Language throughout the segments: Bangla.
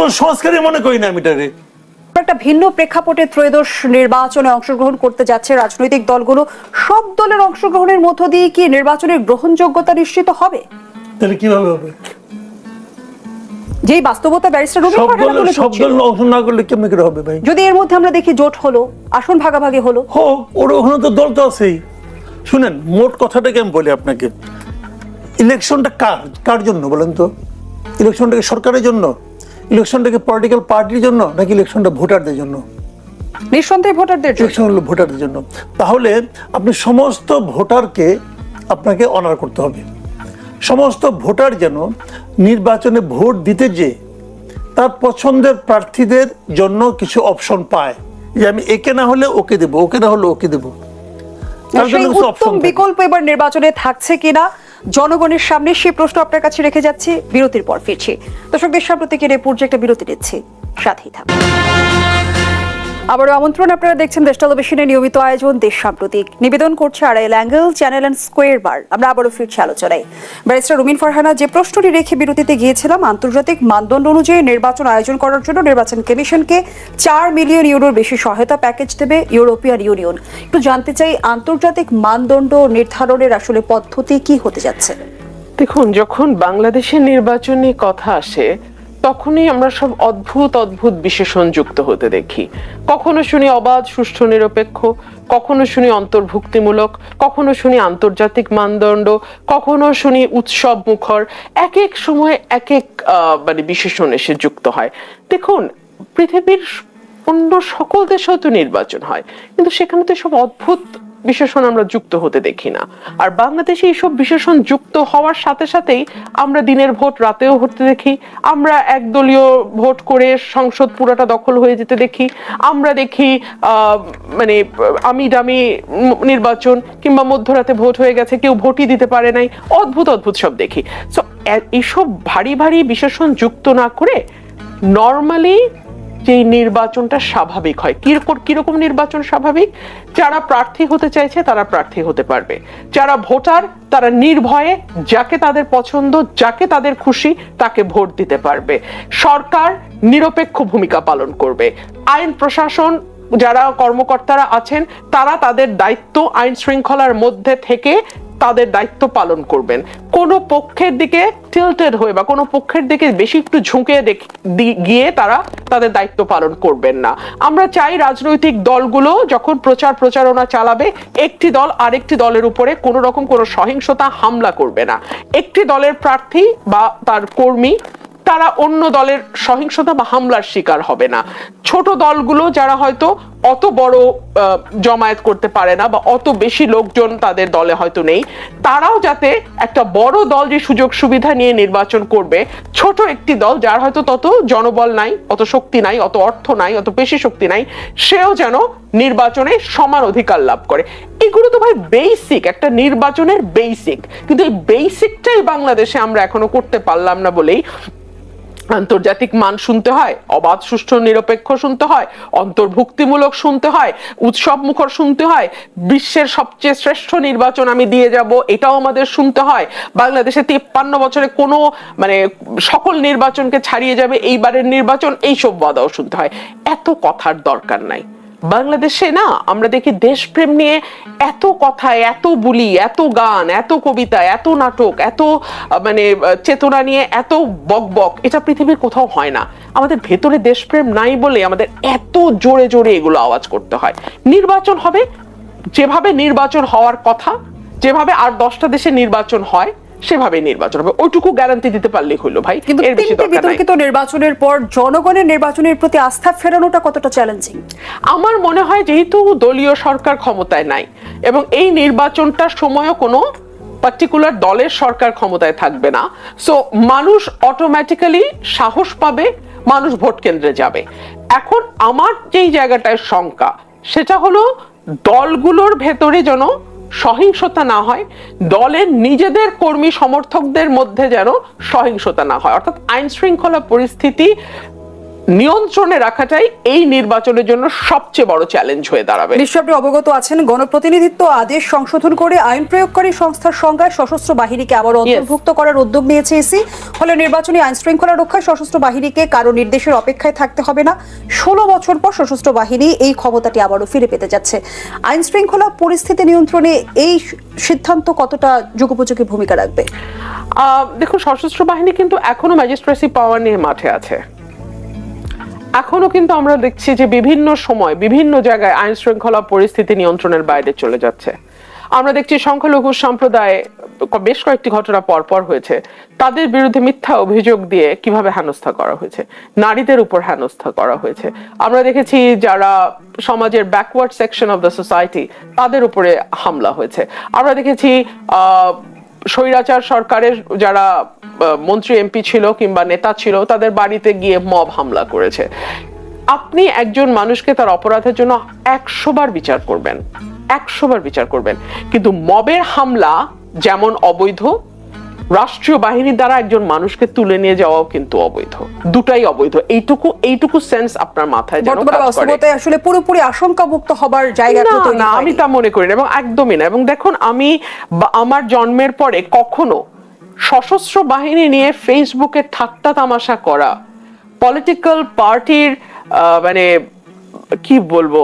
কোনো সংস্কারই মনে করি না আমি এটারে একটা ভিন্ন প্রেক্ষাপটে ত্রয়োদশ নির্বাচনে অংশগ্রহণ করতে যাচ্ছে রাজনৈতিক দলগুলো। সব দলের অংশগ্রহণের মধ্য দিয়ে কি নির্বাচনের গ্রহণযোগ্যতা নিশ্চিত হবে? তাহলে কীভাবে হবে? যেই বাস্তবতা ব্যারিস্টার রবি সব দল অংশ না করলে কেমন করে হবে ভাই? যদি এর মধ্যে আমরা দেখি জোট হলো আসন ভাগাভাগি হলো। হোক ওর ওখানে তো দল তো আছেই। শুনেন মোট কথাটাকে আমি বলি আপনাকে। ইলেকশনটা কার কার জন্য বলেন তো? ইলেকশনটা সরকারের জন্য? ইলেকশনটা কি পলিটিক্যাল পার্টির জন্য নাকি ইলেকশনটা ভোটারদের জন্য? নিঃসন্দেহে ভোটারদের ইলেকশন হলো ভোটারদের জন্য। তাহলে আপনি সমস্ত ভোটারকে আপনাকে অনার করতে হবে। সমস্ত ভোটার যেন নির্বাচনে ভোট দিতে যে তার পছন্দের প্রার্থীদের জন্য কিছু অপশন পায়। যে আমি একে না হলে ওকে দেবো ওকে না হলে ওকে দেবো। বিকল্প এবার নির্বাচনে থাকছে কিনা? জনগণের সামনে সে প্রশ্ন আপনার কাছে রেখে যাচ্ছে। বিরতির পর ফিরছি। দর্শকদের সাম্প্রতিক এই পর্যায়ে একটা বিরতি নিচ্ছি। সাথেই থাকুন। আবারও আমন্ত্রণ, আপনারা দেখছেন দেশ টেলিভিশনের নিয়মিত আয়োজন, দেশ সাম্প্রতিক। নিবেদন করছে Arail angle channel and square bar আমরা আবারও ফিরছি আলোচনায়। ব্যারিস্টার রুমিন ফারহানা, যে প্রশ্নটি রেখে বিরতিতে গিয়েছিলাম, আন্তর্জাতিক মানদণ্ড অনুযায়ী নির্বাচন আয়োজন করার জন্য নির্বাচন কমিশনকে চার মিলিয়ন ইউরোর বেশি সহায়তা প্যাকেজ দেবে ইউরোপিয়ান ইউনিয়ন। একটু জানতে চাই, আন্তর্জাতিক মানদণ্ড নির্ধারণের আসলে পদ্ধতি কি হতে যাচ্ছে? দেখুন, যখন বাংলাদেশের নির্বাচনে কথা আসে তখনই আমরা সব অদ্ভুত অদ্ভুত বিশেষণ যুক্ত হতে দেখি। কখনো শুনি অবাধ, সুষ্ঠু, নিরপেক্ষ, কখনো শুনি অন্তর্ভুক্তিমূলক, কখনো শুনি আন্তর্জাতিক মানদণ্ড, কখনো শুনি উৎসব মুখর। এক এক সময় এক এক মানে বিশেষণ এসে যুক্ত হয়। দেখুন, পৃথিবীর অন্য সকল দেশেও তো নির্বাচন হয়, কিন্তু সেখানে তো সব অদ্ভুত বিশেষণ আমরা যুক্ত হতে দেখি না। আর বাংলাদেশে এইসব বিশেষণ যুক্ত হওয়ার সাথে সাথেই আমরা দিনের ভোট রাতেও হতে দেখি। আমরা একদলীয় ভোট করে সংসদ পুরোটা দখল হয়ে যেতে দেখি। আমরা দেখি মানে আমি দামি নির্বাচন কিংবা মধ্যরাতে ভোট হয়ে গেছে, কেউ ভোটই দিতে পারে নাই। অদ্ভুত অদ্ভুত সব দেখি। সো এইসব ভারী ভারী বিশেষণ যুক্ত না করে নর্মালি যে নির্বাচনটা স্বাভাবিক হয়। কীরকম কীরকম নির্বাচন স্বাভাবিক? যারা প্রার্থী হতে চাইছে তারা প্রার্থী হতে পারবে। যারা ভোটার, তারা নির্ভয়ে যাকে তাদের পছন্দ, যাকে তাদের খুশি, তাকে ভোট দিতে পারবে। সরকার নিরপেক্ষ ভূমিকা পালন করবে। আইন প্রশাসন, যারা কর্মকর্তারা আছেন, তারা তাদের দায়িত্ব আইন শৃঙ্খলার মধ্যে থেকে তাদের দায়িত্ব পালন করবেন। কোনো পক্ষের দিকে টিল্টেড হয়ে বা কোনো পক্ষের দিকে বেশি একটু ঝুঁকে গিয়ে তারা তাদের দায়িত্ব পালন করবেন না। আমরা চাই রাজনৈতিক দলগুলো যখন প্রচার প্রচারণা চালাবে, একটি দল আরেকটি দলের উপরে কোনো রকম কোনো সহিংসতা, হামলা করবে না। একটি দলের প্রার্থী বা তার কর্মী তারা অন্য দলের সহিংসতা বা হামলার শিকার হবে না। ছোট দলগুলো যারা হয়তো অত বড় জমায়েত করতে পারে না বা অত বেশি লোকজন তাদের দলে হয়তো নেই, তারাও যাতে একটা বড় দল যে সুযোগ সুবিধা নিয়ে নির্বাচন করবে, ছোট একটি দল যার হয়তো তত জনবল নাই, অত শক্তি নাই, অত অর্থ নাই, অত বেশি শক্তি নাই, সেও যেন নির্বাচনে সমান অধিকার লাভ করে। এগুলো তো ভাই বেসিক একটা নির্বাচনের বেসিক কিন্তু এই বেসিকটাই বাংলাদেশে আমরা এখনও করতে পারলাম না বলেই আন্তর্জাতিক মান শুনতে হয়, অবাধ, সুষ্ঠু, নিরপেক্ষ শুনতে হয়, অন্তর্ভুক্তিমূলক শুনতে হয়, উৎসব মুখর শুনতে হয়, বিশ্বের সবচেয়ে শ্রেষ্ঠ নির্বাচন আমি দিয়ে যাব, এটাও আমাদের শুনতে হয়। বাংলাদেশে তিপ্পান্ন বছরে কোনো মানে সকল নির্বাচনকে ছাড়িয়ে যাবে, এইবারের নির্বাচন, এইসব বাদাও শুনতে হয়। এত কথার দরকার নাই। বাংলাদেশে না, আমরা দেখি দেশপ্রেম নিয়ে এত কথা এত বুলি, এত গান, এত কবিতা এত নাটক, এত মানে চেতনা নিয়ে এত বকবক, এটা পৃথিবীর কোথাও হয় না। আমাদের ভেতরে দেশপ্রেম নাই বলে আমাদের এত জোরে জোরে এগুলো আওয়াজ করতে হয়। নির্বাচন হবে, যেভাবে নির্বাচন হওয়ার কথা, যেভাবে আর দশটা দেশে নির্বাচন হয় সেভাবে নির্বাচন হবে। ওইটুকু গ্যারান্টি দিতে পারলেই হইল ভাই। কিন্তু তিনটি বিতর্কিত নির্বাচনের পর জনগণের নির্বাচনের প্রতি আস্থা ফেরানোটা কতটা চ্যালেঞ্জিং আমার মনে হয় যেহেতু দলীয় সরকার ক্ষমতায় নাই এবং এই নির্বাচনটার সময়ও কোনো পার্টিকুলার দলের সরকার ক্ষমতায় থাকবে না সো মানুষ অটোমেটিক্যালি সাহস পাবে মানুষ ভোট কেন্দ্রে যাবে। এখন আমার যেই জায়গাটায় শঙ্কা সেটা হলো দলগুলোর ভেতরে যেন সহিংসতা না হয়, দলের নিজেদের কর্মী সমর্থকদের মধ্যে যেন সহিংসতা না হয়। অর্থাৎ আইন শৃঙ্খলা পরিস্থিতি নিয়ন্ত্রণে রাখাটাই এই নির্বাচনের জন্য সবচেয়ে বড় চ্যালেঞ্জ হয়ে দাঁড়াবে। নিশ্চয় আপনি অবগত আছেন গণপ্রতিনিধিত্ব আদেশ সংশোধন করে আইন প্রয়োগকারী সংস্থার সংজ্ঞায় সশস্ত্র বাহিনীকে আবার অন্তর্ভুক্ত করার উদ্যোগ নিয়েছে ইসি। ফলে নির্বাচনী আইন শৃঙ্খলা রক্ষায় সশস্ত্র বাহিনীকে কারও নির্দেশের অপেক্ষায় থাকতে হবে না। ষোলো বছর পর সশস্ত্র বাহিনী এই ক্ষমতাটি আবারও ফিরে পেতে যাচ্ছে। আইন শৃঙ্খলা পরিস্থিতি নিয়ন্ত্রণে এই সিদ্ধান্ত কতটা যুগোপযোগী ভূমিকা রাখবে? দেখুন সশস্ত্র বাহিনী কিন্তু এখনও ম্যাজিস্ট্রেসি পাওয়ার নিয়ে মাঠে আছে। এখনও কিন্তু আমরা দেখছি যে বিভিন্ন সময়, বিভিন্ন জায়গায় আইন শৃঙ্খলা পরিস্থিতি নিয়ন্ত্রণের বাইরে চলে যাচ্ছে। আমরা দেখছি সংখ্যালঘু সম্প্রদায়ে বেশ কয়েকটি ঘটনা পরপর হয়েছে। তাদের বিরুদ্ধে মিথ্যা অভিযোগ দিয়ে কীভাবে হেনস্থা করা হয়েছে? নারীদের উপর হেনস্থা করা হয়েছে। আমরা দেখেছি যারা সমাজের backward section of the society তাদের উপরে হামলা হয়েছে। আমরা দেখেছি, আহ স্বৈরাচার সরকারের যারা মন্ত্রী, এমপি ছিল কিংবা নেতা ছিল, তাদের বাড়িতে গিয়ে মব হামলা করেছে। আপনি একজন মানুষকে তার অপরাধের জন্য একশোবার বিচার করবেন। একশোবার বিচার করবেন। কিন্তু মবের হামলা যেমন অবৈধ রাষ্ট্রীয় বাহিনীর দ্বারা একজন মানুষকে তুলে নিয়ে যাওয়াও কিন্তু অবৈধ। দুটাই অবৈধ। এইটুকু এইটুকু সেন্স আপনার মাথায় যেন কাজ করে। আসলে পুরোপুরি আশঙ্কা মুক্ত হবার জায়গা না না আমি তা মনে করি না এবং একদমই না। এবং দেখুন আমি আমার জন্মের পরে কখনো সশস্ত্র বাহিনী নিয়ে ফেসবুকে ঠাট্টা তামাশা করা পলিটিক্যাল পার্টির মানে কি বলব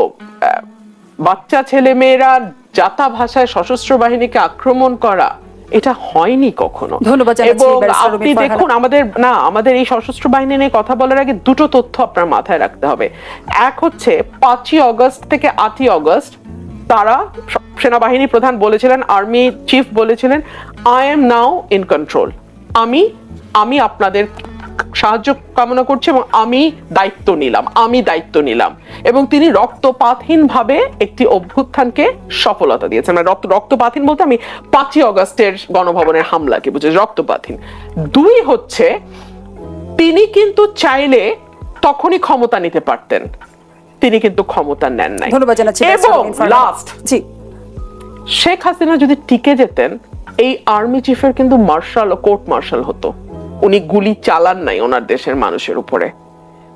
বাচ্চা ছেলে মেয়েরা জাতা ভাষায় সশস্ত্র বাহিনীকে আক্রমণ করা এটা হয়নি কখনো। ধন্যবাদ এবং আপনি দেখুন আমাদের না আমাদের এই সশস্ত্র বাহিনী নিয়ে কথা বলার আগে দুটো তথ্য আপনার মাথায় রাখতে হবে। এক হচ্ছে পাঁচই অগস্ট থেকে আটই অগস্ট তারা সেনাবাহিনী প্রধান বলেছিলেন আর্মি চিফ বলেছিলেন I am now in control আমি আমি আপনাদের সাহায্য কামনা করছি এবং আমি দায়িত্ব নিলাম আমি দায়িত্ব নিলাম। এবং তিনি রক্তপাতহীন ভাবে একটি অভ্যুত্থানকে সফলতা দিয়েছেন। মানে রক্ত রক্তপাতহীন বলতে আমি পাঁচই অগস্টের গণভবনের হামলাকে বুঝে রক্তপাতহীন। দুই হচ্ছে তিনি কিন্তু চাইলে তখনই ক্ষমতা নিতে পারতেন। তিনি কিন্তু ক্ষমতা নেন নাই। ধন্যবাদ জানাচ্ছি এবং লাস্ট জি। শেখ হাসিনা যদি টিকে যেতেন এই আর্মি চিফের কিন্তু মার্শাল ও কোর্ট মার্শাল হতো। উনি গুলি চালান নাই ওনার দেশের মানুষের উপরে।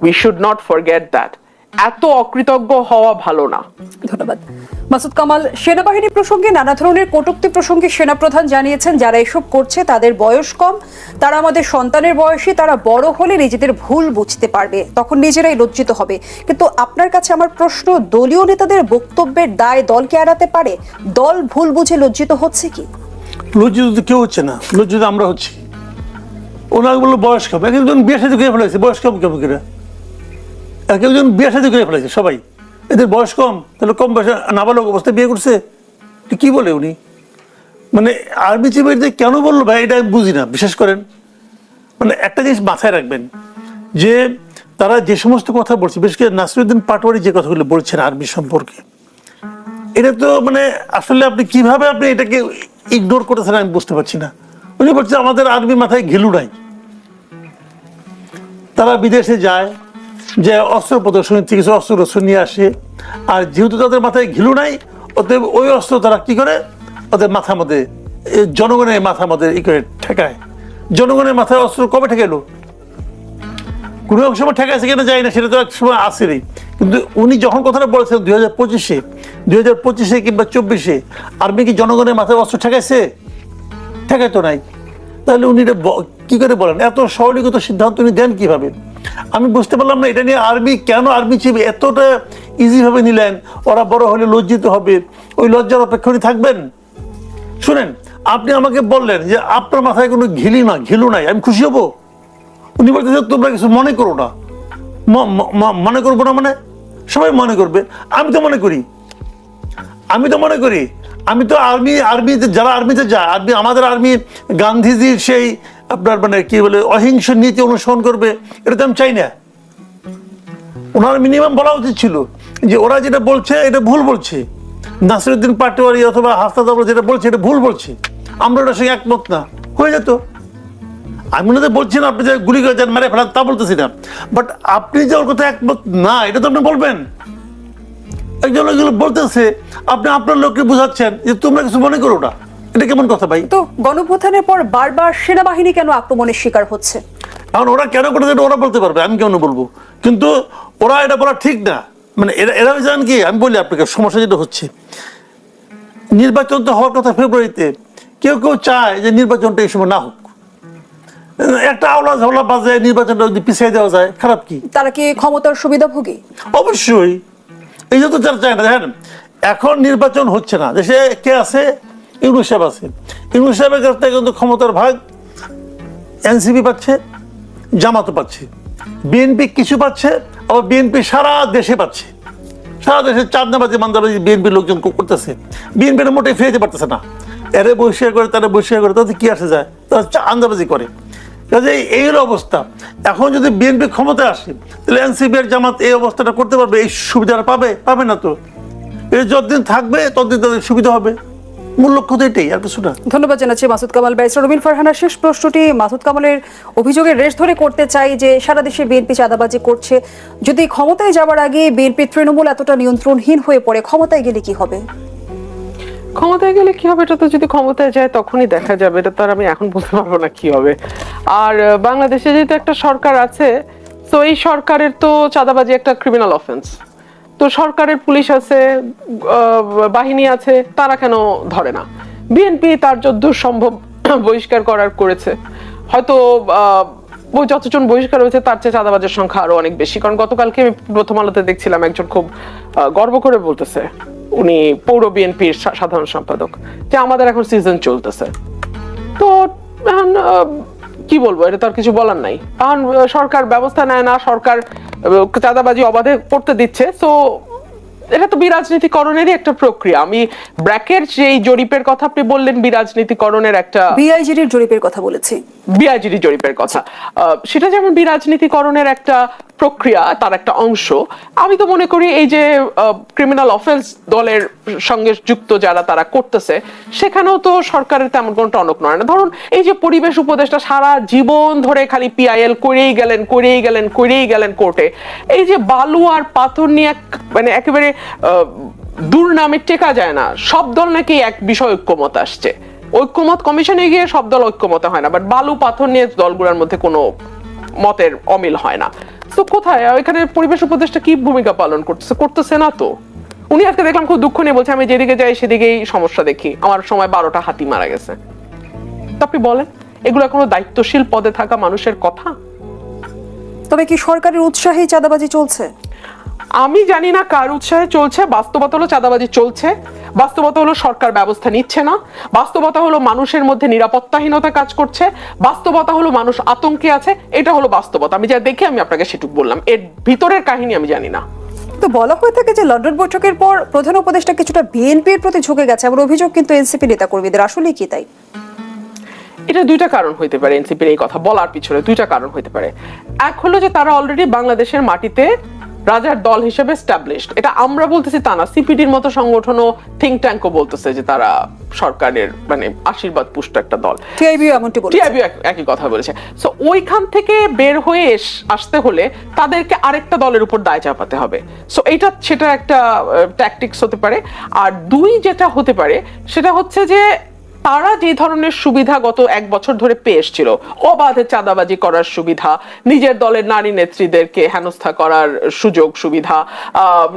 We should not forget that এত অকৃতজ্ঞ হওয়া ভালো না। ধন্যবাদ। মাসুদ কামাল সেনাবাহিনী প্রসঙ্গে নানা ধরনের কটূক্তি প্রসঙ্গে সেনাপ্রধান জানিয়েছেন যারা এসব করছে তাদের বয়স কম তারা আমাদের সন্তানের বয়সী তারা বড় হলে নিজেদের ভুল বুঝতে পারবে তখন নিজেরাই লজ্জিত হবে। কিন্তু আপনার কাছে আমার প্রশ্ন দলীয় নেতাদের বক্তব্যের দায় দলকে এড়াতে পারে? দল ভুল বুঝে লজ্জিত হচ্ছে কি? লজ্জিত কেউ হচ্ছে না লজ্জিত আমরা হচ্ছি। ওনাকে বলল বয়স কম। এক একজন বিয়ে সাথে করে ফেলেছে, বয়স কম কেমন করে? এক একজন বিয়ে সাথে করে ফেলেছে, সবাই। এদের বয়স কম, তাহলে কম বয়সে নাবালক অবস্থায় বিয়ে করছে? কি বলে উনি? মানে আর্মি চিফের কেন বলল ভাই, এটা বুঝি না, বিশ্বাস করেন। মানে একটা জিনিস মাথায় রাখবেন, যে তারা যে সমস্ত কথা বলছে, বিশেষ করে নাসিরুদ্দিন পাটোয়ারি যে কথাগুলো বলছেন আর্মি সম্পর্কে, এটা তো মানে আসলে আপনি কীভাবে আপনি এটাকে ইগনোর করতেছেন আমি বুঝতে পারছি না। উনি বলছে, আমাদের আর্মি মাথায় ঘিলু নাই। তারা বিদেশে যায়, যে অস্ত্র প্রদর্শনী থেকে কিছু অস্ত্র রস্ত্র নিয়ে আসে। আর যেহেতু তাদের মাথায় ঘিলু নাই, অতএব ওই অস্ত্র তারা কি করে? ওদের মাথার মধ্যে জনগণের মাথার মধ্যে ই করে ঠেকায়। জনগণের মাথায় অস্ত্র কবে ঠেকাইলো? কোনো এক সময় ঠেকাইছে কিনা যায় না, সেটা তো এক সময় আসেনি। কিন্তু উনি যখন কথাটা বলেছেন দুই হাজার পঁচিশে, দুই হাজার পঁচিশে কিংবা চব্বিশে, আর্মি কি জনগণের মাথায় অস্ত্র ঠেকাইছে? ঠেকাই তো নাই। তাহলে উনি এটা কি করে বলেন? এত সরলীগত সিদ্ধান্ত উনি দেন কীভাবে? আমি বুঝতে পারলাম না, এটা নিয়ে আর্মি কেন আর্মি চিফ এতটা ইজিভাবে নিলেন? ওরা বড় হলে লজ্জিত হবে। ওই লজ্জার অপেক্ষা থাকবেন? শুনেন, আপনি আমাকে বললেন যে আপনার মাথায় কোনো ঘিলি না, ঘিলু নাই, আমি খুশি হব। উনি বলতেছে, তোমরা কিছু মনে করো না। মনে করব না মানে? সবাই মনে করবে। আমি তো মনে করি। আমি তো মনে করি। আমি তো আর্মি আর্মিতে যারা আর্মিতে যায় আর্মি আমাদের আর্মি গান্ধীজির সেই আপনার মানে কি বলে, অহিংস নীতি অনুসরণ করবে, এটা তো আমি চাই না। ওনার মিনিমাম বলা উচিত ছিল যে ওরা যেটা বলছে, এটা ভুল বলছে। নাসিরুদ্দিন পাটোয়ারি অথবা আবরা যেটা বলছে, এটা ভুল বলছে। আমরা ওটার সঙ্গে একমত না। হয়ে যেত। আমি হয় বলছি না, আপনি যে গুলি করে যান, মারে ফেলান, তা বলতেছি না। বাট আপনি যে ওর কথা একমত না, এটা তো আপনি বলবেন। একজন এগুলো বলতেছে আপনি আপনার লোককে বোঝাচ্ছেন যে তোমরা কিছু মনে করো না। এটা কেমন কথা ভাই? তো গণপ্রথানের পর বারবার সেনাবাহিনী কেন আক্রমণের শিকার হচ্ছে? এখন ওরা কেন করেছে এটা ওরা বলতে পারবে আমি কেন বলব? কিন্তু ওরা এটা বলা ঠিক না। মানে এরা এরা জানেন কি আমি বলি আপনাকে সমস্যা যেটা হচ্ছে নির্বাচন তো হওয়ার কথা ফেব্রুয়ারিতে কেউ কেউ চায় যে নির্বাচনটা এই সময় না হোক। একটা আওলা ঝাওলা বাজে নির্বাচনটা যদি পিছিয়ে দেওয়া যায় খারাপ কি? তারা কি ক্ষমতার সুবিধা ভোগী অবশ্যই। এই যে তো যারা চায় না, দেখেন, এখন নির্বাচন হচ্ছে না। দেশে কে আছে? ইউনুস সাহেব আছে। ইউনুস সাহেবের কাছ থেকে কিন্তু ক্ষমতার ভাগ এনসিপি পাচ্ছে, জামাতও পাচ্ছে। বিএনপি কিছু পাচ্ছে, আবার বিএনপি সারা দেশে পাচ্ছে। সারা দেশে চাঁদনাবাজি মান্দাবাজি বিএনপি লোকজন করতেছে। বিএনপির মোটে ফিরে যেতে পারতেছে না। এরে বসিয়া করে, তারা বসিয়া করে তাদের কি আসে যায়? তারা আন্দাবাজি করে। কাজে এই হলো অবস্থা। এখন যদি বিএনপি ক্ষমতায় আসে, তাহলে এনসিপি আর জামাত এই অবস্থাটা করতে পারবে, এই সুবিধাটা পাবে পাবে না তো? এই যতদিন থাকবে, ততদিন তাদের সুবিধা হবে। ধন্যবাদ জানাচ্ছি কামাল শেষ প্রশ্নটি মাসুদ কামালের ধরে করতে চাই যে, সারা দেশে বিএনপি চাঁদাবাজি করছে। যদি ক্ষমতায় যাওয়ার আগে তৃণমূল এতটা নিয়ন্ত্রণহীন হয়ে পড়ে, ক্ষমতায় গেলে কি হবে? ক্ষমতায় গেলে কি হবে? এটা তো যদি ক্ষমতায় যায়, তখনই দেখা যাবে। এটা তো আর আমি এখন বলতে পারব না কি হবে। আর বাংলাদেশে যেহেতু একটা সরকার আছে, তো এই সরকারের তো চাঁদাবাজি একটা ক্রিমিনাল অফেন্স তো সরকারের পুলিশ আছে বাহিনী আছে, তারা কেন ধরে না? বিএনপি তার যদ্দূর সম্ভব বহিষ্কার করার করেছে। হয়তো যতজন বহিষ্কার হয়েছে, তার চেয়ে চাঁদাবাজের সংখ্যা আরও অনেক বেশি। কারণ গতকালকে আমি প্রথম আলোতে দেখছিলাম, একজন খুব গর্ব করে বলতেছে উনি পৌর বিএনপির সাধারণ সম্পাদক, যে আমাদের এখন সিজন চলতেছে। তো কি বলব, এটা তো আর কিছু বলার নাই। কারণ সরকার ব্যবস্থা নেয় না, সরকার চাঁদাবাজি অবাধে করতে দিচ্ছে তো এটা তো বিরাজনীতিকরণেরই একটা প্রক্রিয়া। আমি ব্র্যাকের যেই জরিপের কথা আপনি বললেন বিরাজনীতিকরণের একটা বিআইজিডির জরিপের কথা বলেছি। বিআইজিডি জরিপের কথা। সেটা যেমন বিরাজনীতিকরণের একটা প্রক্রিয়া তার একটা অংশ আমি তো মনে করি এই যে ক্রিমিনাল অফেন্স দলের সঙ্গে যুক্ত যারা তারা করতেছে সেখানেও তো সরকারের তেমন কোনো টনক নয় না। ধরুন এই যে পরিবেশ উপদেষ্টা সারা জীবন ধরে খালি পিআইএল করেই গেলেন করেই গেলেন করেই গেলেন কোর্টে এই যে বালু আর পাথর নিয়ে এক- মানে একেবারে দুর্নামে টেকা যায় না। সব দল নাকি এক বিষয় ঐক্যমত আসছে। ঐক্যমত কমিশনে গিয়ে সব দল ঐক্যমত হয় না বাট বালু পাথর নিয়ে দলগুলোর মধ্যে কোনো মতের অমিল হয় না। তো কোথায়? এখানে পরিবেশ উপদেষ্টা কি ভূমিকা পালন করতেছে? করতেছে না তো। উনি আজকে দেখলাম খুব দুঃখ নিয়ে বলছে, আমি যেদিকে যাই সেদিকেই সমস্যা দেখি। আমার সময় বারোটা হাতি মারা গেছে। তো আপনি বলেন, এগুলো কোনো দায়িত্বশীল পদে থাকা মানুষের কথা? তবে কি সরকারের উৎসাহে চাঁদাবাজি চলছে? আমি জানি না কার উৎসাহে চলছে বাস্তবতা হলো চাঁদাবাজি চলছে বাস্তবতা হলো সরকার ব্যবস্থা নিচ্ছে না বাস্তবতা হলো মানুষের মধ্যে নিরাপত্তাহীনতা কাজ করছে বাস্তবতা হলো মানুষ আতঙ্কে আছে এটা হলো বাস্তবতা। আমি যা দেখে আমি আপনাকে সেটুকু বললাম। এর ভিতরের কাহিনী আমি জানি না। তো বলা হয়ে থাকে যে লন্ডন বৈঠকের পর প্রধান উপদেষ্টা কিছুটা বিএনপির প্রতি ঝুঁকে গেছে এমন অভিযোগ কিন্তু এনসিপি নেতাকর্মীদের। আসলে কি তাই? এটা দুইটা কারণ হইতে পারে এনসিপির এই কথা বলার পিছনে দুইটা কারণ হইতে পারে। এক হলো যে তারা অলরেডি বাংলাদেশের মাটিতে রাজার দল হিসেবে স্টাবলিশড এটা আমরা বলতেছি তা না সিপিডির মতো সংগঠনও থিঙ্ক ট্যাঙ্কও বলতেছে যে তারা সরকারের মানে আশীর্বাদ পুষ্ট একটা দল। টিআইবিও এমনটি বলছে। একই কথা বলেছে। সো ওইখান থেকে বের হয়ে আসতে হলে তাদেরকে আরেকটা দলের উপর দায় চাপাতে হবে। সো এটা সেটা একটা ট্যাকটিক্স হতে পারে। আর দুই যেটা হতে পারে সেটা হচ্ছে যে তারা যে ধরনের সুবিধা গত এক বছর ধরে পেয়ে এসছিল, অবাধে চাঁদাবাজি করার সুবিধা, নিজের দলের নারী নেত্রীদেরকে হেনস্থা করার সুযোগ সুবিধা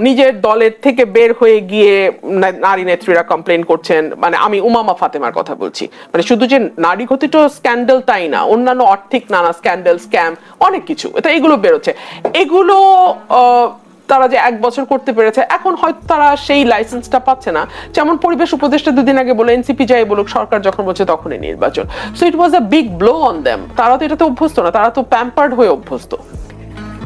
নিজের দলের থেকে বের হয়ে গিয়ে নারী নেত্রীরা কমপ্লেন করছেন মানে আমি উমামা ফাতেমার কথা বলছি। মানে শুধু যে নারী ঘটিত স্ক্যান্ডেল তাই না, অন্যান্য আর্থিক নানা স্ক্যান্ডেল স্ক্যাম অনেক কিছু, এটা এগুলো বেরোচ্ছে। এগুলো তারা যে এক বছর করতে পেরেছে, এখন হয়তো তারা সেই লাইসেন্সটা পাচ্ছে না। যেমন পরিবেশ উপদেষ্টা দুদিন আগে বলে এনসিপি যাই বলুক, সরকার যখন বলছে তখনই নির্বাচন। So it was a big blow on them তারা তো এটাতে অভ্যস্ত না, তারা তো প্যাম্পার্ড হয়ে অভ্যস্ত।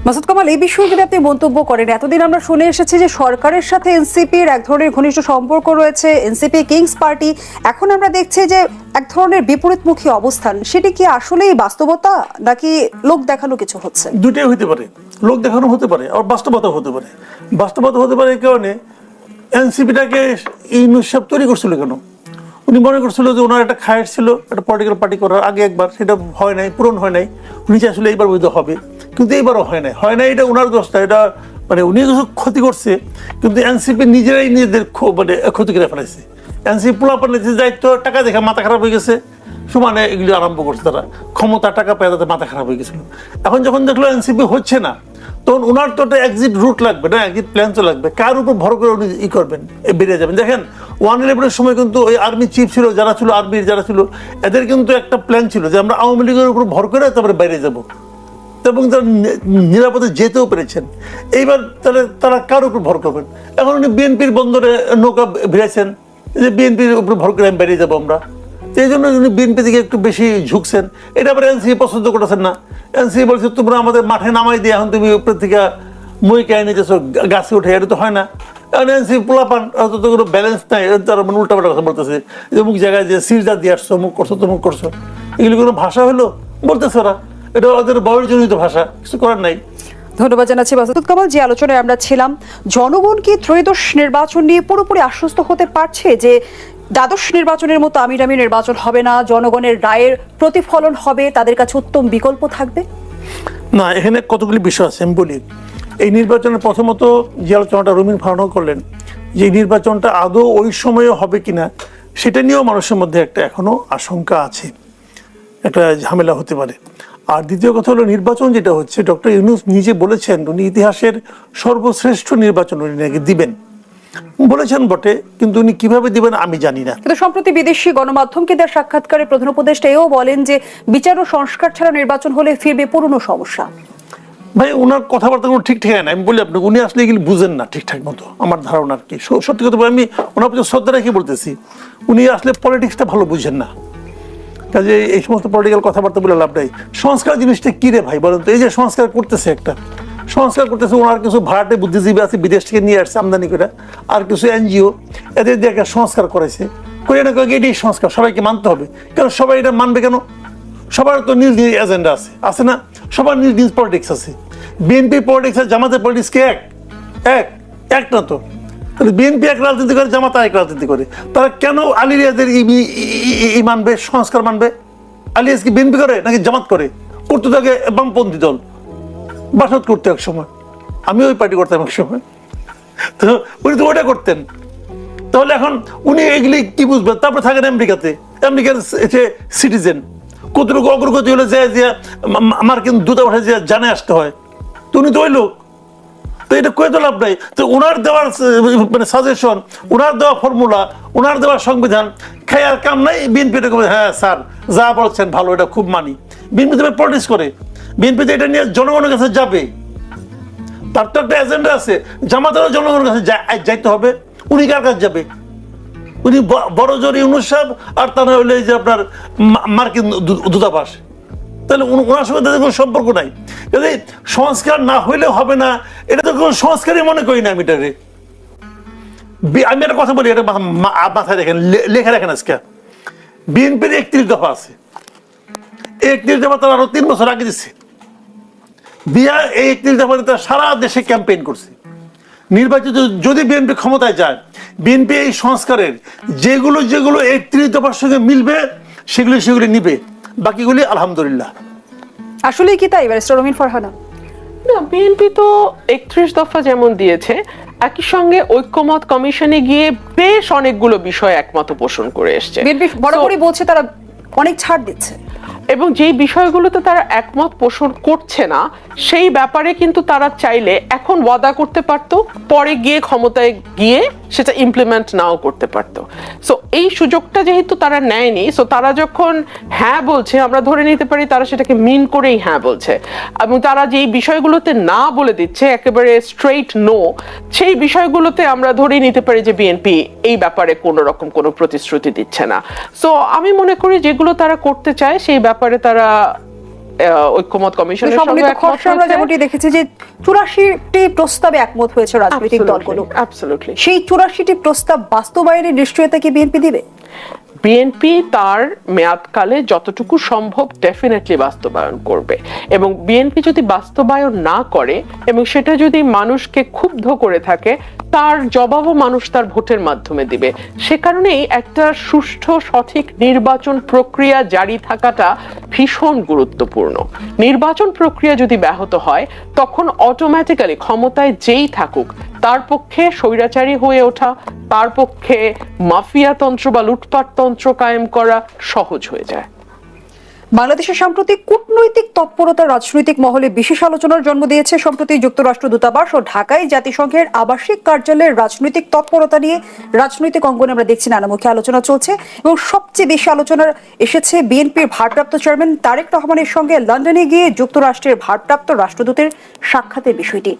মাসুদ কামাল, এই বিষয়ে যদি আপনি মন্তব্য করেন, এতদিন আমরা শুনে এসেছি যে সরকারের সাথে এনসিপির এক ধরনের ঘনিষ্ঠ সম্পর্ক রয়েছে, এনসিপি, কিংস পার্টি, এখন আমরা দেখছি যে এক ধরনের বিপরীতমুখী অবস্থান। সেটি কি আসলেই বাস্তবতা, নাকি লোক দেখানো কিছু হচ্ছে? দুটাই হতে পারে। লোক দেখানো হতে পারে আর বাস্তবতা হতে পারে। বাস্তবতা হতে পারে এই কারণে এনসিপিটাকে ইউনুস সাহেব তৈরি করছিল কেন? উনি মনে করছিল যে ওনার একটা খায়ের ছিল, একটা পলিটিক্যাল পার্টি করার আগে একবার, সেটা হয় নাই, পূরণ হয় নাই। উনি চাইছিল এইবার বৈধ হবে। কিন্তু এইবারও হয় নাই। হয় নাই এটা ওনার দোষটা এটা মানে উনি কিছু ক্ষতি করছে, কিন্তু এনসিপি নিজেরাই নিজেদের মানে ক্ষতি করে ফেলেছে। এনসিপি পোলাপানের যে দায়িত্ব টাকা দেখে মাথা খারাপ হয়ে গেছে। সমানে এগুলি আরম্ভ করছে তারা। ক্ষমতা, টাকা পেয়ে তাদের মাথা খারাপ হয়ে গেছিল। এখন যখন দেখল এনসিপি হচ্ছে না তখন ওনার তো একটা এক্সিট রুট লাগবে না এক্সিট প্ল্যান তো লাগবে। কার উপর ভর করে উনি ই করবেন? বেরিয়ে যাবেন। দেখেন ওয়ান ইলেভেনের সময় কিন্তু ওই আর্মি চিফ ছিল, যারা ছিল আর্মির যারা ছিল, এদের কিন্তু একটা প্ল্যান ছিল যে আমরা আওয়ামী লীগের উপর ভর করে তারপরে বাইরে যাব। এবং তারা নিরাপদে যেতেও পেরেছেন। এইবার তাহলে তারা কার উপর ভর করবেন? এখন উনি বিএনপির বন্দরে নৌকা ভিড়েছেন যে বিএনপির উপর ভর করে আমি বেরিয়ে যাব আমরা। এই জন্য উনি বিএনপি দিকে একটু বেশি ঝুঁকছেন। এটা আবার এনসি পছন্দ করেছেন না। এনসি বলছে, তোমরা আমাদের মাঠে নামাই দিয়ে এখন তুমি উপর থেকে মই কে নিতেছো, গাছে উঠে, এটা তো হয় না। এখন এনসি পোলাপান অত তো কোনো ব্যালেন্স নাই তারা মানে উল্টাপাল্টা কথা বলতেছে। যে অমুক জায়গায় যে সিরজা দিয়ে আসছো, অমুক করছ, তমুক করছ, এগুলি কোনো ভাষা হলো? বলতেছে ওরা। এটা ওদের বয়সজনিত ভাষা, কিছু করার নাই। ধন্যবাদ জানাচ্ছি মাসুদ কামাল, যে আলোচনায় আমরা ছিলাম। জনগণ কি ত্রয়োদশ নির্বাচন নিয়ে পুরোপুরি আশ্বস্ত হতে পারছে যে দ্বাদশ নির্বাচনের মতো আমির আমির নির্বাচন হবে না, জনগণের রায়ের প্রতিফলন হবে, তাদের কাছে উত্তম বিকল্প থাকবে? না, এখানে কতগুলি বিষয় আছে, আমি বলি। এই নির্বাচনের প্রথমত যে আলোচনাটা রুমিন ফারানো করলেন, যে নির্বাচনটা আদৌ ওই সময়ে হবে কিনা, সেটা নিয়েও মানুষের মধ্যে একটা এখনও আশঙ্কা আছে। একটা ঝামেলা হতে পারে। আর দ্বিতীয় কথা হলো, নির্বাচন যেটা হচ্ছে, ডক্টর ইউনুস নিজে বলেছেন, উনি ইতিহাসের সর্বশ্রেষ্ঠ নির্বাচন উনি নাকি দিবেন। বলেছেন বটে কিন্তু উনি কীভাবে দিবেন আমি জানি না। কিন্তু সম্প্রতি বিদেশি গণমাধ্যমকে দেওয়া সাক্ষাৎকারে প্রধান উপদেষ্টা এও বলেন যে বিচার ও সংস্কার ছাড়া নির্বাচন হলে ফিরবে পুরনো সমস্যা। ভাই ওনার কথাবার্তা কোনো ঠিক ঠিক না আমি বলি আপনাকে উনি আসলে এগুলি বুঝেন না ঠিকঠাক মতো আমার ধারণা আর কি। সত্যি কথা বলে আমি ওনার প্রতি শ্রদ্ধা রেখে বলতেছি উনি আসলে পলিটিক্সটা ভালো বুঝেন না। কাজে এই সমস্ত পলিটিক্যাল কথাবার্তা বলে লাভ নাই। সংস্কার জিনিসটা কি রে ভাই বলেন তো? এই যে সংস্কার করতেছে একটা সংস্কার করতেছে, ওনার কিছু ভাড়াটে বুদ্ধিজীবী আছে, বিদেশ থেকে নিয়ে আসছে আমদানি করে, আর কিছু এনজিও, এদের দিয়ে একটা সংস্কার করেছে। করে না এটাই সংস্কার, সবাইকে মানতে হবে। কারণ সবাই এটা মানবে কেন? সবার তো নিজ নিজ এজেন্ডা আছে। আছে না? সবার নিজ নিজ পলিটিক্স আছে। বিএনপি পলিটিক্স আর জামাতের পলিটিক্স কি এক? এক। এক তো। তাহলে বিএনপি এক রাজনীতি করে, জামাত এক রাজনীতি করে। তারা কেন আলিরিয়াদের ই মানবে, সংস্কার মানবে? আলিয়াস কি বিএনপি করে নাকি জামাত করে? করতে থাকে বামপন্থী দল। বাসত করতে এক সময়। আমি ওই পার্টি করতাম এক সময়। তো উনি তো ওটা করতেন। তাহলে এখন উনি এগুলি কি বুঝবেন? তারপরে থাকেন আমেরিকাতে। আমেরিকার সিটিজেন কতটুকু অগ্রগতি হলে যে যে আমার কিন্তু দূতাবাসে যে জানে আসতে হয়। তো উনি তো ওই লোক। তো এটা কয়ে তো লাভ নাই। তো ওনার দেওয়ার মানে সাজেশন ওনার দেওয়া ফর্মুলা ওনার দেওয়া সংবিধান খাই আর কাম নাই। বিএনপি হ্যাঁ স্যার, যা বলছেন ভালো, এটা খুব মানি। বিএনপি পলিটিক্স করে। বিএনপি তো এটা নিয়ে জনগণের কাছে যাবে। তার তো একটা এজেন্ডা আছে। জামাতেরও জনগণের কাছে যাইতে হবে। উনি কার কাছে যাবে? উনি বড় জোর ইউনুস সাহেব আর তা না হলে যে আপনার মার্কিন দূতাবাস। তাহলে ওনার সঙ্গে তাদের কোনো সম্পর্ক নাই। কাজে সংস্কার না হইলে হবে না, এটা তো কোনো সংস্কারই মনে করি না আমি এটারে আমি একটা কথা বলি, এটা মাথায় দেখেন লেখা রাখেন আজকে। বিএনপির একত্রিশ দফা আছে। একত্রিশ দফা তারা আরও তিন বছর আগে দিচ্ছে বিয়া এই একত্রিশ দফা তারা সারা দেশে ক্যাম্পেইন করছে। নির্বাচিত যদি বিএনপি ক্ষমতায় যায় বিএনপি এই সংস্কারের যেগুলো যেগুলো একত্রিশ দফার সঙ্গে মিলবে সেগুলি সেগুলি নিবে। বাকিগুলি আলহামদুলিল্লাহ। আসলে কি তাই ব্যারিস্টার রমিন ফারহানা না বিএনপি তো একত্রিশ দফা যেমন দিয়েছে একই সঙ্গে ঐক্যমত কমিশনে গিয়ে বেশ অনেকগুলো বিষয় একমত পোষণ করে এসছে। বিএনপি বরাবরই বলছে তারা অনেক ছাড় দিচ্ছে। এবং যেই বিষয়গুলোতে তারা একমত পোষণ করছে না, সেই ব্যাপারে কিন্তু তারা চাইলে এখন ওয়াদা করতে পারতো, পরে গিয়ে ক্ষমতায় গিয়ে সেটা ইমপ্লিমেন্ট নাও করতে পারতো। সো এই সুযোগটা যেহেতু তারা নেয়নি সো তারা যখন হ্যাঁ বলছে, আমরা ধরে নিতে পারি তারা সেটাকে মিন করেই হ্যাঁ বলছে। এবং তারা যেই বিষয়গুলোতে না বলে দিচ্ছে, একেবারে স্ট্রেইট নো সেই বিষয়গুলোতে আমরা ধরেই নিতে পারি যে বিএনপি এই ব্যাপারে কোনো রকম কোনো প্রতিশ্রুতি দিচ্ছে না। সো আমি মনে করি যেগুলো তারা করতে চায়, সেই ব্যাপারে তারা ঐক্যমত কমিশনের সঙ্গে একমত আমরা। যেমনটি দেখেছি যে চুরাশিটি প্রস্তাবে একমত হয়েছে রাজনৈতিক দলগুলো। সেই চুরাশিটি প্রস্তাব বাস্তবায়নের নিশ্চয়তা কি বিএনপি দিবে? বিএনপি তার মেয়াদকালে যতটুকু সম্ভব ডেফিনেটলি বাস্তবায়ন করবে। এবং বিএনপি যদি বাস্তবায়ন না করে এবং সেটা যদি মানুষকে ক্ষুব্ধ করে থাকে, তার জবাবও মানুষ তার ভোটের মাধ্যমে দিবে। সে কারণেই একটা সুষ্ঠু, সঠিক নির্বাচন প্রক্রিয়া জারি থাকাটা ভীষণ গুরুত্বপূর্ণ। নির্বাচন প্রক্রিয়া যদি ব্যাহত হয়, তখন অটোমেটিক্যালি ক্ষমতায় যেই থাকুক তার পক্ষে স্বৈরাচারী হয়ে ওঠা, তার পক্ষে মাফিয়া তন্ত্র বা লুটপাট তন্ত্র কায়েম করা সহজ হয়ে যায়। বাংলাদেশের সাম্প্রতিক কূটনৈতিক তৎপরতা, রাজনৈতিক মহলে বিশেষ আলোচনার জন্ম দিয়েছে। সম্প্রতি যুক্তরাষ্ট্র দূতাবাস ও ঢাকায় জাতিসংঘের আবাসিক কার্যালয়ের রাজনৈতিক তৎপরতা নিয়ে রাজনৈতিক অঙ্গনে আমরা দেখছি নানামুখী আলোচনা চলছে এবং সবচেয়ে বেশি আলোচনা এসেছে বিএনপির ভারপ্রাপ্ত চেয়ারম্যান তারেক রহমানের সঙ্গে লন্ডনে গিয়ে যুক্তরাষ্ট্রের ভারপ্রাপ্ত রাষ্ট্রদূতের সাক্ষাতের বিষয়টি।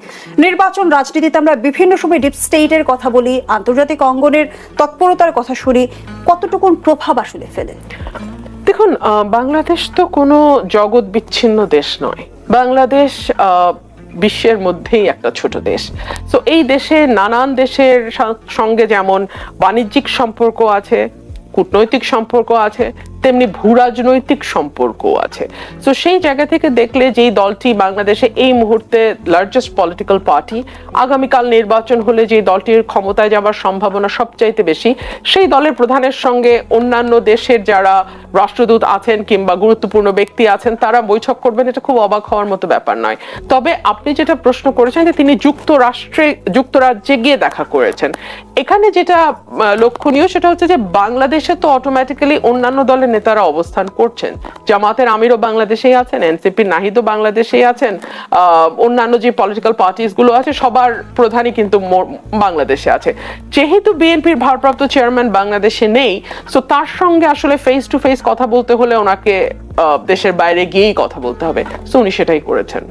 নির্বাচন রাজনীতিতে আমরা বিভিন্ন সময় ডিপ স্টেটের কথা বলি, আন্তর্জাতিক অঙ্গনের তৎপরতার কথা শুনি। কতটুকুন প্রভাব আসলে ফেলে? দেখুন বাংলাদেশ তো কোনো জগৎ বিচ্ছিন্ন দেশ নয়। বাংলাদেশ বিশ্বের মধ্যেই একটা ছোট দেশ। তো এই দেশে নানান দেশের সঙ্গে যেমন বাণিজ্যিক সম্পর্ক আছে, কূটনৈতিক সম্পর্ক আছে তেমনি ভূরাজনৈতিক সম্পর্কও আছে। তো সেই জায়গা থেকে দেখলে যেই দলটি বাংলাদেশে এই মুহূর্তে লার্জেস্ট পলিটিক্যাল পার্টি আগামীকাল নির্বাচন হলে যে দলটির ক্ষমতায় যাবার সম্ভাবনা সবচাইতে বেশি, সেই দলের প্রধানের সঙ্গে অন্যান্য দেশের যারা রাষ্ট্রদূত আছেন কিংবা গুরুত্বপূর্ণ ব্যক্তি আছেন, তারা বৈঠক করবেন, এটা খুব অবাক হওয়ার মতো ব্যাপার নয়। তবে আপনি যেটা প্রশ্ন করেছেন যে তিনি যুক্তরাষ্ট্রে, যুক্তরাজ্যে গিয়ে দেখা করেছেন। এখানে যেটা লক্ষণীয় সেটা হচ্ছে যে বাংলাদেশে তো অটোমেটিক্যালি অন্যান্য দলের নেতারা অবস্থান করছেন। জামাতের আমিরও বাংলাদেশেই আছেন, এনসিপি নাহিদও বাংলাদেশেই আছেন অন্যান্য যে পলিটিক্যাল পার্টিসগুলো আছে, সবার প্রধানই কিন্তু বাংলাদেশে আছে। যেহেতু বিএনপির ভারপ্রাপ্ত চেয়ারম্যান বাংলাদেশে নেই সো তার সঙ্গে আসলে ফেস টু ফেস কথা বলতে হলে ওনাকে দেশের বাইরে গিয়েই কথা বলতে হবে। সো উনি সেটাই করেছেন।